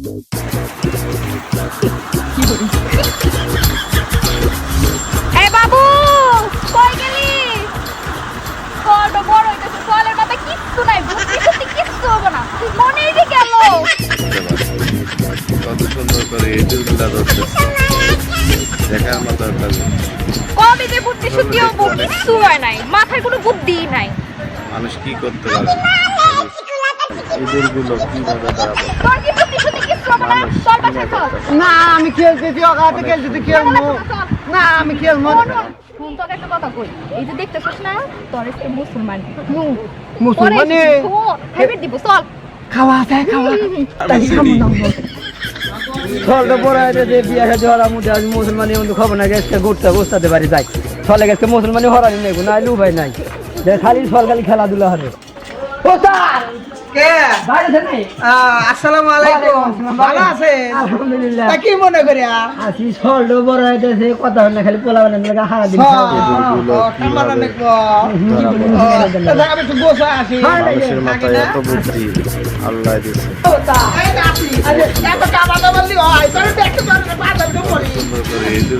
এ বাবু কই গেলি? বড় বড় হইতেছে চলের মাথা কিচ্ছু নাই বুদ্ধি শুদ্ধি কিচ্ছু হবে না। মনেই যে গেল কত সুন্দর করে ইঁদুরগুলা ধরতেছে। দেখার মতো একটা কবে যে বুদ্ধি শুদ্ধি হব কিচ্ছু হয় নাই মাথায় কোনো বুদ্ধিই নাই। মানুষ কি করতে পারে? কীভাবে দাঁড়াবে না আমি খেলতেছি ওখানে খেলতেছি খেলব। না আমি খেলব শুন তোকে একটা কথা কই। এই যে দেখতেছিস না তোর একটা মুসলমান। মুসলমানে? হেবিট দিব চল। খাওয়া যায় খাওয়া তাই খাব না ছলটা পরে যে বিয়া খেতে হরা মুঠে আজ মুসলমানি খবর না গেছে ঘুরতে বসতে পারি যাই ছলে গেছে মুসলমানি হরানি নেই নাই লুবাই নাই। খালি ছল খালি খেলাধুলা হবে। ও স্যার! কে আসসালামু আলাইকুম। ভালো আছেন? আলহামদুলিল্লাহ। তা কি মনে করে আসি ছলটা বড় হইতেছে কথা হয় খালি পোলা বানান লাগা হারা দিন। আমি আসি। মানুষের মাথায় এত বুদ্ধি আল্লাহ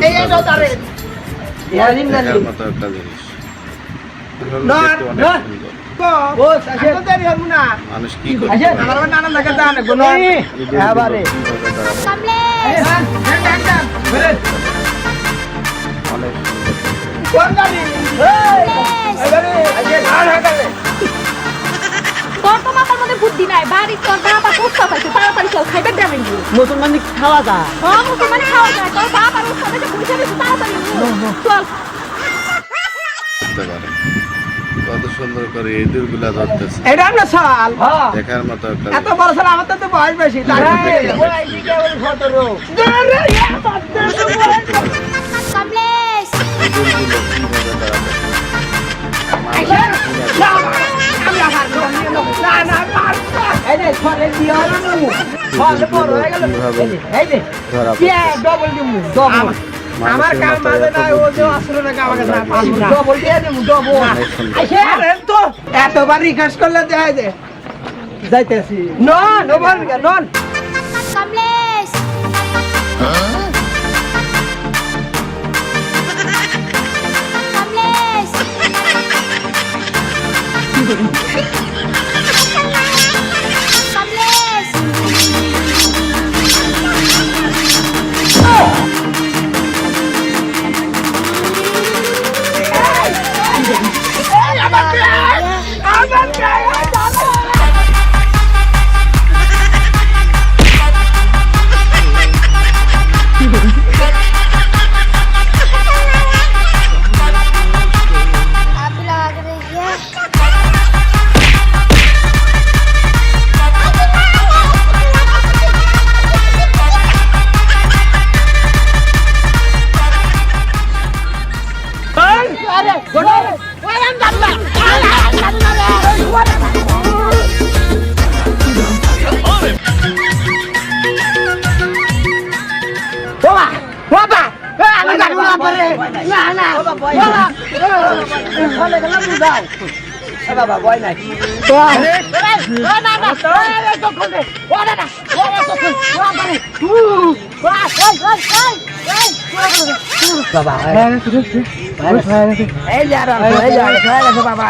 এই মানুষ কি বুদ্ধি নাই। বাড়ি তোর বাবা কুস্তা পাইছে তাড়াতাড়ি চল খাইবে গ্রামের মুসলমান খাওয়া যায়? হ্যাঁ মুসলমান খাওয়া যায়। তোর বাবার উস্তা পাইছে পয়সা তাড়াতাড়ি চল। করতে পারে। কত সুন্দর করে ইঁদুরগুলা ধরতেছে। এটা না সাল। দেখার মতো একটা এত বড় সাল আমার তো বয়স বেশি কীভাবে হয়ে গেল এই রে। ধরা কে ডবল দিমু ডবল আমার কাম বাজে না ও যে আসলে না আমাকে না পাবো না ডবল দিয়ে দিমু ডবল অনেক সুন্দর আরে তো এতবার রিকোয়েস্ট করলে দেয় দে যাইতেছি নন ওভার নন কমলেশ কমলেশ কমলেশ না না বাবা ভয় নাই বাবা বাবা